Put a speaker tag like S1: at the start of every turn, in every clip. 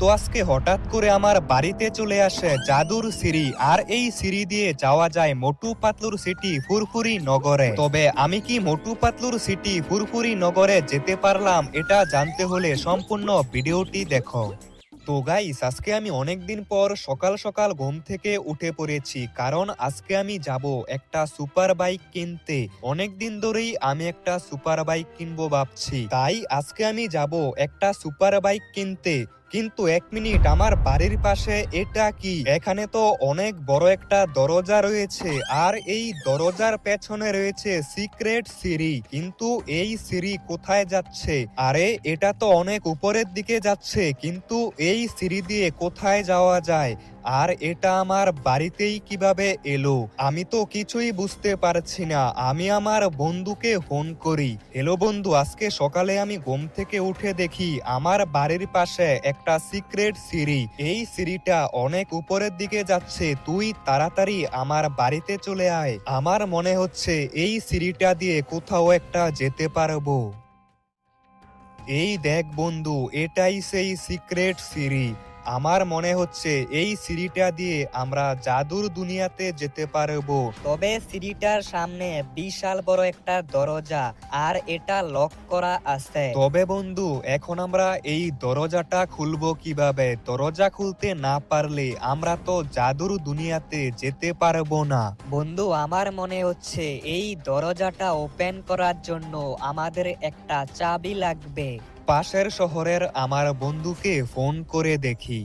S1: তো আজকে হঠাৎ করে আমার বাড়িতে চলে আসে জাদুর সিঁড়ি, আর এই সিঁড়ি দিয়ে যাওয়া যায় মোটু পাতলুর সিটি ফুরফুরি নগরে। তবে আমি কি মোটু পাতলুর সিটি ফুরফুরি নগরে যেতে পারলাম এটা জানতে হলে সম্পূর্ণ ভিডিওটি দেখো। তো গাইস আজকে আমি অনেকদিন পর সকাল সকাল ঘুম থেকে উঠে পড়েছি, কারণ আজকে আমি যাব একটা সুপার বাইক কিনতে। অনেকদিন ধরেই আমি একটা সুপার বাইক কিনবো ভাবছি, তাই আজকে আমি যাব একটা সুপার বাইক কিনতে। কিন্তু এক মিনিট, আমার বাড়ির পাশে এটা কি? এখানে তো অনেক বড় একটা দরজা রয়েছে, আর এই দরজার পেছনে রয়েছে সিক্রেট সিঁড়ি। কিন্তু এই সিঁড়ি কোথায় যাচ্ছে? আরে, এটা তো অনেক উপরের দিকে যাচ্ছে, কিন্তু এই সিঁড়ি দিয়ে কোথায় যাওয়া যায়? আর এটা আমার বাড়িতেই কীভাবে এলো, আমি তো কিছুই বুঝতে পারছি না। আমি আমার বন্ধুকে ফোন করি। হ্যালো বন্ধু, আজকে সকালে আমি ঘুম থেকে উঠে দেখি আমার বাড়ির পাশে একটা সিক্রেট সিঁড়ি। এই সিঁড়িটা অনেক উপরের দিকে যাচ্ছে, তুই তাড়াতাড়ি আমার বাড়িতে চলে আয়। আমার মনে হচ্ছে এই সিঁড়িটা দিয়ে কোথাও একটা যেতে পারব। এই দেখ বন্ধু, এটাই সেই সিক্রেট সিঁড়ি। আমার মনে হচ্ছে এই সিঁড়িটা দিয়ে আমরা জাদুর দুনিয়াতে যেতে পারব।
S2: তবে সিঁড়িটার সামনে বিশাল বড় একটা দরজা আর এটা লক করা আছে।
S1: তবে বন্ধু এখন আমরা এই দরজাটা খুলবো কীভাবে? দরজা খুলতে না পারলে আমরা তো জাদুর দুনিয়াতে যেতে পারব না।
S2: বন্ধু আমার মনে হচ্ছে এই দরজাটা ওপেন করার জন্য আমাদের একটা চাবি লাগবে।
S1: পাশের শহরের আমার বন্ধুকে ফোন করে দেখি।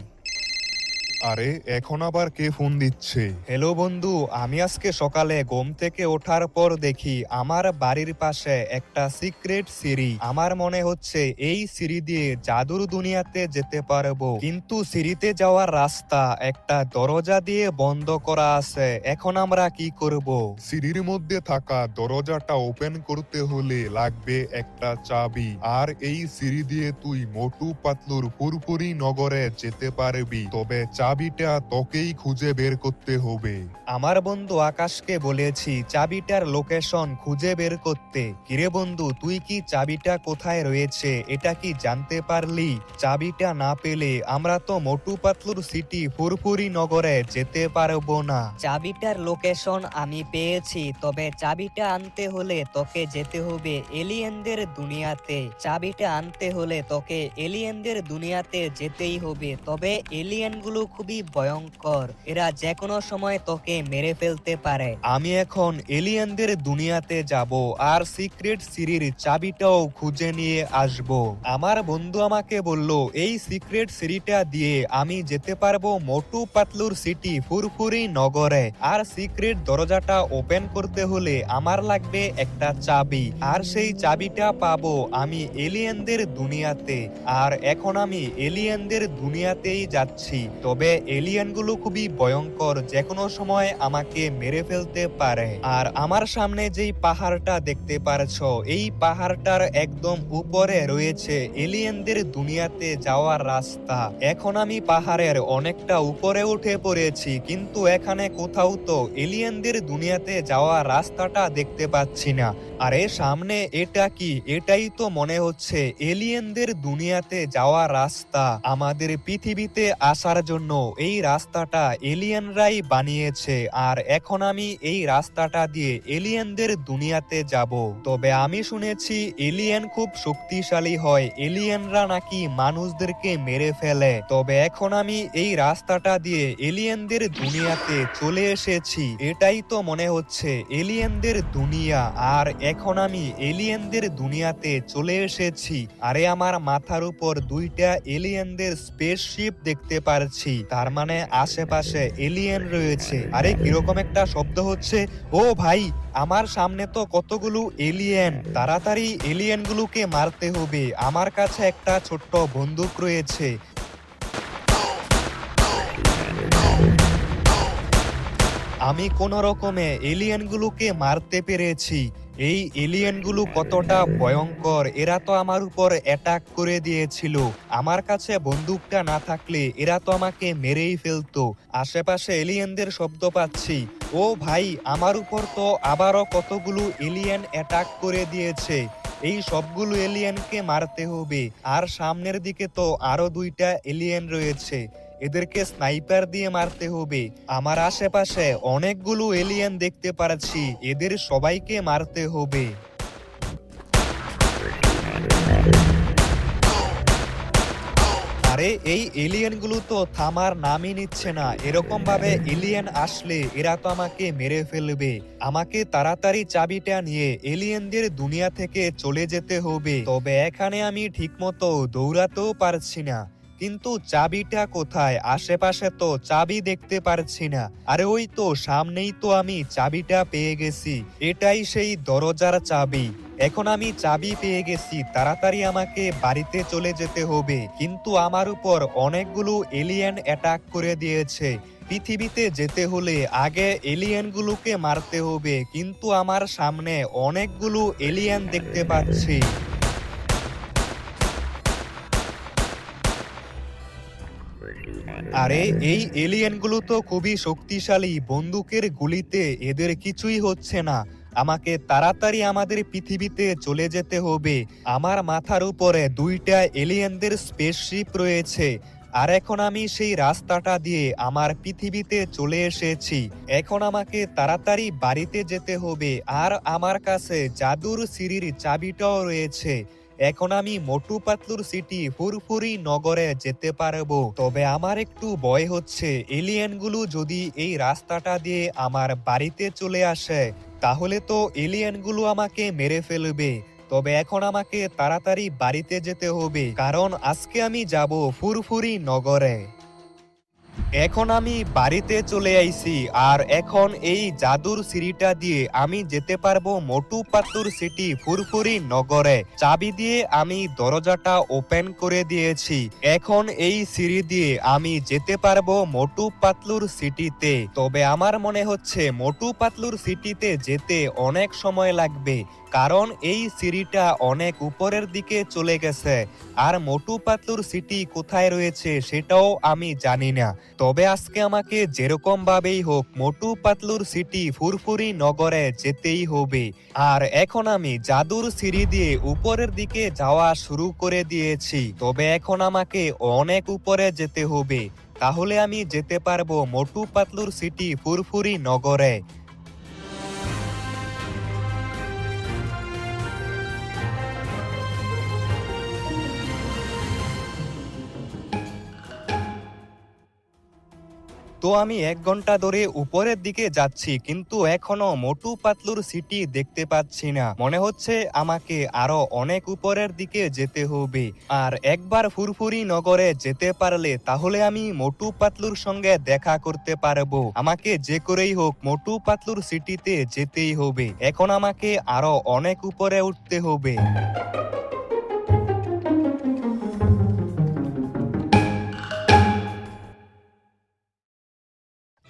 S3: আরে এখন আবার কে ফোন দিচ্ছে?
S1: হ্যালো বন্ধু আমি আজকে সকালে ঘুম থেকে ওঠার পর দেখি আমার বাড়ির পাশে একটা সিক্রেট সিঁড়ি। আমার মনে হচ্ছে এই সিঁড়ি দিয়ে জাদুর দুনিয়াতে যেতে পারব। কিন্তু সিঁড়িতে যাওয়ার রাস্তা একটা দরজা দিয়ে বন্ধ করা আছে। এখন আমরা কি করব?
S3: সিঁড়ির মধ্যে থাকা দরজাটা ওপেন করতে হলে লাগবে একটা চাবি। আর এই সিঁড়ি দিয়ে তুই মোটু পাতলুর পুরপুরি নগরে যেতে পারবি। তবে চাবিটা তোকেই খুঁজে বের করতে হবে।
S1: আমার বন্ধু আকাশকে বলেছি চাবিটার লোকেশন খুঁজে বের করতে। কিরে বন্ধু তুই কি চাবিটা কোথায় রয়েছে? এটা কি জানতে পারলি? চাবিটা না পেলে আমরা তো মোটু পাতলুর সিটি ফুরফুরি নগরে যেতে পারব না।
S2: চাবিটার লোকেশন আমি পেয়েছি তবে চাবিটা আনতে হলে তোকে যেতে হবে এলিয়েনদের দুনিয়াতে। চাবিটা আনতে হলে তোকে এলিয়েনদের দুনিয়াতে যেতেই হবে তবে এলিয়েন এলিয়েনগুলো খুবই ভয়ঙ্কর। এরা যে কোনো সময় তোকে মেরে ফেলতে পারে।
S1: আমি এখন এলিয়েনদের দুনিয়াতে যাব আর সিক্রেট সিঁড়ির চাবিটাও খুঁজে নিয়ে আসব। আমার বন্ধু আমাকে বলল, এই সিক্রেট সিঁড়িটা দিয়ে আমি যেতে পারব মোটু পাতলুর সিটি ফুরফুরি নগরে। আর সিক্রেট দরজাটা ওপেন করতে হলে আমার লাগবে একটা চাবি। আর সেই চাবিটা পাবো আমি এলিয়েনদের দুনিয়াতে। আর এখন আমি এলিয়েনদের দুনিয়াতেই যাচ্ছি। তবে এলিয়েনগুলো খুবই ভয়ঙ্কর যে কোনো সময় আমাকে মেরে ফেলতে পারে। আর আমার সামনে যেই পাহাড়টা দেখতে পারছ, এই পাহাড়টার একদম উপরে রয়েছে এলিয়েনদের দুনিয়াতে যাওয়ার রাস্তা। এখন আমি পাহাড়ের অনেকটা উপরে উঠে পড়েছি, কিন্তু এখানে কোথাও তো এলিয়েনদের দুনিয়াতে যাওয়ার রাস্তাটা দেখতে পাচ্ছি না। আরে সামনে এটা কি? এটাই তো মনে হচ্ছে এলিয়েনদের দুনিয়াতে যাওয়ার রাস্তা। আমাদের পৃথিবীতে আসার জন্য এই রাস্তাটা এলিয়েনরাই বানিয়েছে আর এখন আমি এই রাস্তাটা দিয়ে এলিয়েনদের দুনিয়াতে যাব। তবে আমি শুনেছি এলিয়েন খুব শক্তিশালী হয়, এলিয়েনরা নাকি মানুষদেরকে মেরে ফেলে। তবে এখন আমি এই রাস্তাটা দিয়ে এলিয়েনদের দুনিয়াতে চলে এসেছি, এটাই তো মনে হচ্ছে, এলিয়েনদের দুনিয়া। আর এখন আমি এলিয়েনদের দুনিয়াতে চলে এসেছি, আরে আমার মাথার উপর দুইটা এলিয়েনদের স্পেসশিপ দেখতে পারছি। তার মানে আশেপাশে এলিয়েন রয়েছে। আরে, কীরকম একটা শব্দ হচ্ছে? ও ভাই, আমার সামনে তো কতগুলো এলিয়েন তাড়াতাড়ি এলিয়েনগুলোকে মারতে হবে। আমার কাছে একটা ছোট্ট বন্দুক রয়েছে। আমি কোন রকমে এলিয়েনগুলোকে মারতে পেরেছি। এই এলিয়েনগুলো কতটা ভয়ঙ্কর, এরা তো আমার উপর অ্যাটাক করে দিয়েছিল। আমার কাছে বন্দুকটা না থাকলে এরা তো আমাকে মেরেই ফেলতো। আশেপাশে এলিয়েনদের শব্দ পাচ্ছি। ও ভাই, আমার উপর তো আবারও কতগুলো এলিয়েন অ্যাটাক করে দিয়েছে। এই সবগুলো এলিয়েনকে মারতে হবে। আর সামনের দিকে তো আরও দুইটা এলিয়েন রয়েছে। এদেরকে স্নাইপার দিয়ে মারতে হবে। আমার আশেপাশে অনেকগুলো এলিয়েন দেখতে পারছি, এদের সবাইকে মারতে হবে। আরে, এই এলিয়েনগুলো তো থামার নামই নিচ্ছে না। এরকম ভাবে এলিয়েন আসলে এরা তো আমাকে মেরে ফেলবে। আমাকে তাড়াতাড়ি চাবিটা নিয়ে এলিয়েনদের দুনিয়া থেকে চলে যেতে হবে। তবে এখানে আমি ঠিকমতো দৌড়াতেও পারছি না। কিন্তু চাবিটা কোথায়? আশেপাশে তো চাবি দেখতে পারছি না। আরে ওই তো, সামনেই তো আমি চাবিটা পেয়ে গেছি। এটাই সেই দরজার চাবি। এখন আমি চাবি পেয়ে গেছি, তাড়াতাড়ি আমাকে বাড়িতে চলে যেতে হবে। কিন্তু আমার উপর অনেকগুলো এলিয়েন অ্যাটাক করে দিয়েছে। পৃথিবীতে যেতে হলে আগে এলিয়েনগুলোকে মারতে হবে। কিন্তু আমার সামনে অনেকগুলো এলিয়েন দেখতে পাচ্ছি। আরে এই এলিয়েনগুলো তো খুবই শক্তিশালী। বন্দুকের গুলিতে এদের কিছুই হচ্ছে না। আমাকে তাড়াতাড়ি আমাদের পৃথিবীতে চলে যেতে হবে। আমার মাথার উপরে দুইটা এলিয়েনদের স্পেসশিপ রয়েছে। আর এখন আমি সেই রাস্তাটা দিয়ে আমার পৃথিবীতে চলে এসেছি। এখন আমাকে তাড়াতাড়ি বাড়িতে যেতে হবে। আর আমার কাছে জাদুর সিঁড়ির চাবিটাও রয়েছে। এখন আমি মোটু পাতলুর সিটি ফুরফুরি নগরে যেতে পারব। তবে আমার একটু ভয় হচ্ছে এলিয়েনগুলো যদি এই রাস্তাটা দিয়ে আমার বাড়িতে চলে আসে, তাহলে তো এলিয়েনগুলো আমাকে মেরে ফেলবে। তবে এখন আমাকে তাড়াতাড়ি বাড়িতে যেতে হবে, কারণ আজকে আমি যাব ফুরফুরি নগরে। এখন আমি বাড়িতে চলে আইছি আর এখন এই জাদুর সিঁড়িটা দিয়ে আমি যেতে পারব মোটু পাতুর সিটি ফুরফুরি নগরে। চাবি দিয়ে আমি দরজাটা ওপেন করে দিয়েছি। এখন এই সিঁড়ি দিয়ে আমি যেতে পারব মোটু পাতলুর সিটিতে। তবে আমার মনে হচ্ছে মোটু পাতলুর সিটিতে যেতে অনেক সময় লাগবে। কারণ এই সিঁড়িটা অনেক উপরের দিকে চলে গেছে। আর মোটু পাতলুর সিটি কোথায় রয়েছে সেটাও আমি জানি না। তবে আজকে আমাকে যেরকম ভাবেই হোক মোটু পাতলুর সিটি ফুরফুরি নগরে যেতেই হবে। আর এখন আমি জাদুর সিঁড়ি দিয়ে উপরের দিকে যাওয়া শুরু করে দিয়েছি। তবে এখন আমাকে অনেক উপরে যেতে হবে। তাহলে আমি যেতে পারব মোটু পাতলুর সিটি ফুরফুরি নগরে। তো আমি এক ঘণ্টা ধরে উপরের দিকে যাচ্ছি, কিন্তু এখনও মোটু পাতলুর সিটি দেখতে পাচ্ছি না। মনে হচ্ছে আমাকে আরও অনেক উপরের দিকে যেতে হবে। আর একবার ফুরফুরি নগরে যেতে পারলে তাহলে আমি মোটু পাতলুর সঙ্গে দেখা করতে পারব। আমাকে যে করেই হোক মোটু পাতলুর সিটিতে যেতেই হবে। এখন আমাকে আরও অনেক উপরে উঠতে হবে।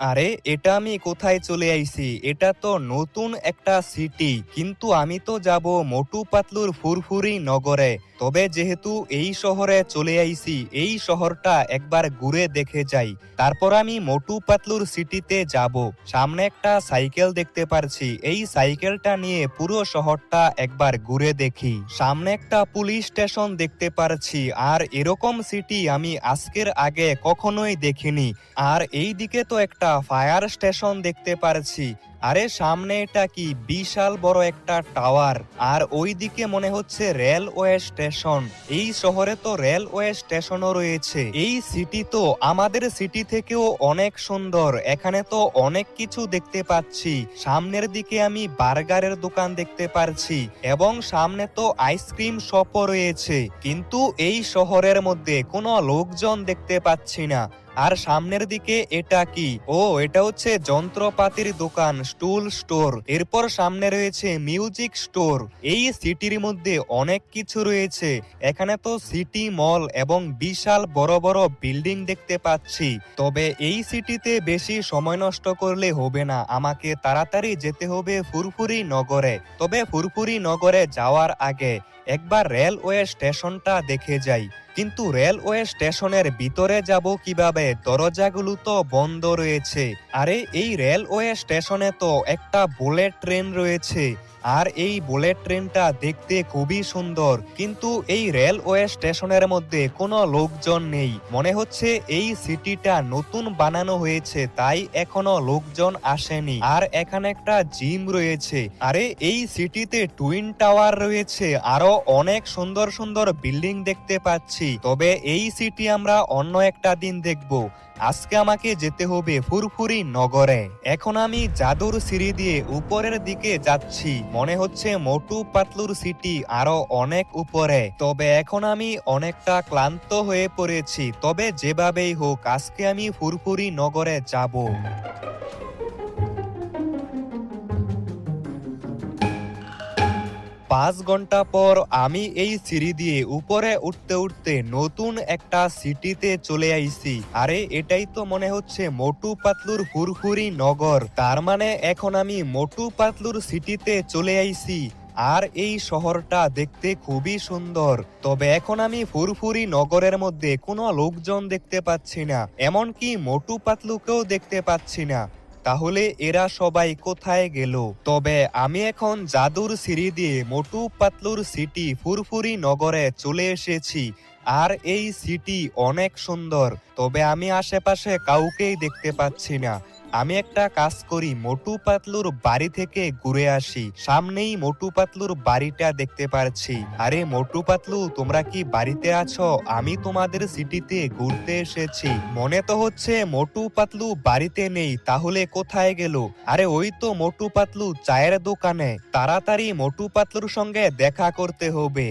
S1: আরে, এটা আমি কোথায় চলে আইছি? এটা তো নতুন একটা সিটি কিন্তু আমি তো যাব মোটু পাতলুর ফুরফুরি নগরে। তবে যেহেতু এই শহরে চলে আইছি, এই শহরটা একবার ঘুরে দেখে যাই। তারপর আমি মোটু পাতলুর সিটিতে যাব। সামনে একটা সাইকেল দেখতে পারছি। এই সাইকেলটা নিয়ে পুরো শহরটা একবার ঘুরে দেখি। সামনে একটা পুলিশ স্টেশন দেখতে পারছি। আর এরকম সিটি আমি আজকের আগে কখনোই দেখিনি। আর এই দিকে তো একটা ফায়ার স্টেশন দেখতে পারছি। আরে সামনে এটা কি বিশাল বড় একটা টাওয়ার? আর ওই দিকে মনে হচ্ছে রেলওয়ে স্টেশন। এই শহরে তো রেলওয়ে স্টেশনও রয়েছে। এই সিটি তো আমাদের সিটি থেকেও অনেক সুন্দর। এখানে তো অনেক কিছু দেখতে পাচ্ছি। সামনের দিকে আমি বার্গারের দোকান দেখতে পারছি এবং সামনে তো আইসক্রিম শপও রয়েছে। কিন্তু এই শহরের মধ্যে কোনো লোকজন দেখতে পাচ্ছি না। আর সামনের দিকে এটা কি? ও, এটা হচ্ছে যন্ত্রপাতির দোকান। Stool store. এরপর সামনে রয়েছে মিউজিক স্টোর। এই সিটির মধ্যে অনেক কিছু রয়েছে। এখানে তো সিটি মল এবং বিশাল বড় বড় বিল্ডিং দেখতে পাচ্ছি। তবে এই সিটিতে বেশি সময় নষ্ট করলে হবে না। আমাকে তাড়াতাড়ি যেতে হবে ফুরফুরি নগরে। তবে ফুরফুরি নগরে যাওয়ার আগে একবার রেলওয়ে স্টেশনটা দেখে যাই। কিন্তু রেলওয়ে স্টেশনের ভিতরে যাব কীভাবে? দরজাগুলো তো বন্ধ রয়েছে। আরে, এই রেলওয়ে স্টেশনে তো একটা বুলেট ট্রেন রয়েছে। আর এই বুলেট ট্রেনটা দেখতে খুবই সুন্দর। কিন্তু এই রেলওয়ে স্টেশনের মধ্যে কোনো লোকজন নেই। মনে হচ্ছে এই সিটিটা নতুন বানানো হয়েছে, তাই এখনও লোকজন আসেনি। আর এখানে একটা জিম রয়েছে। আরে, এই সিটিতে টুইন টাওয়ার রয়েছে, আরও অনেক সুন্দর সুন্দর বিল্ডিং দেখতে পাচ্ছি। তবে এই সিটি আমরা অন্য একটা দিন দেখব। আজকে আমাকে যেতে হবে ফুরফুরি নগরে। এখন আমি জাদুর সিঁড়ি দিয়ে উপরের দিকে যাচ্ছি। মনে হচ্ছে মোটু পাতলুর সিটি আরও অনেক উপরে। তবে এখন আমি অনেকটা ক্লান্ত হয়ে পড়েছি। তবে যেভাবেই হোক, আজকে আমি ফুরফুরি নগরে যাব। পাঁচ ঘণ্টা পর আমি এই সিঁড়ি দিয়ে উপরে উঠতে উঠতে নতুন একটা সিটিতে চলে আইছি। আরে, এটাই তো মনে হচ্ছে মোটু পাতলুর ফুরফুরি নগর। তার মানে এখন আমি মোটু পাতলুর সিটিতে চলে আইছি। আর এই শহরটা দেখতে খুবই সুন্দর। তবে এখন আমি ফুরফুরি নগরের মধ্যে কোনো লোকজন দেখতে পাচ্ছি না। এমনকি মোটু পাতলুকেও দেখতে পাচ্ছি না। তাহলে এরা সবাই কোথায় গেল? তবে আমি এখন জাদুর সিঁড়ি দিয়ে মোটু পাতলুর সিটি ফুরফুরি নগরে চলে এসেছি, আর এই সিটি অনেক সুন্দর, তবে আমি আশেপাশে কাউকেই দেখতে পাচ্ছি না। আমি একটা কাজ করি, মোটু পাতলুর বাড়ি থেকে ঘুরে আসি। সামনেই মোটু পাতলুর বাড়িটা দেখতে পারছি। আরে মোটু পাতলু, তোমরা কি বাড়িতে আছো? আমি তোমাদের সিটিতে ঘুরতে এসেছি। মনে তো হচ্ছে মোটু পাতলু বাড়িতে নেই, তাহলে কোথায় গেল? আরে ওই তো মোটু পাতলু চায়ের দোকানে। তাড়াতাড়ি মোটু পাতলুর সঙ্গে দেখা করতে হবে।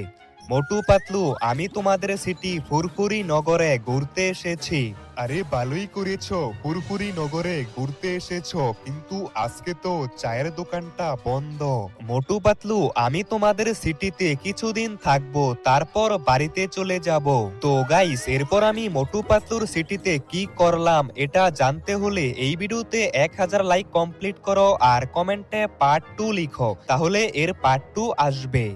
S1: মোটু পাতলু, আমি তোমাদের সিটি ফুরফুরি নগরে ঘুরতে এসেছি।
S3: আরে ভালোই করেছ, ফুরফুরি নগরে ঘুরতে এসেছ, কিন্তু আজকে তো চায়ের দোকানটা বন্ধ।
S1: মোটু পাতলু, আমি তোমাদের সিটিতে কিছুদিন থাকব, তারপর বাড়িতে চলে যাব। তো গাইস এরপর আমি মোটু পাতলুর সিটিতে কি করলাম, এটা জানতে হলে এই ভিডিওতে এক হাজার লাইক কমপ্লিট করো আর কমেন্টে পার্ট টু লিখো, তাহলে এর পার্ট টু আসবে।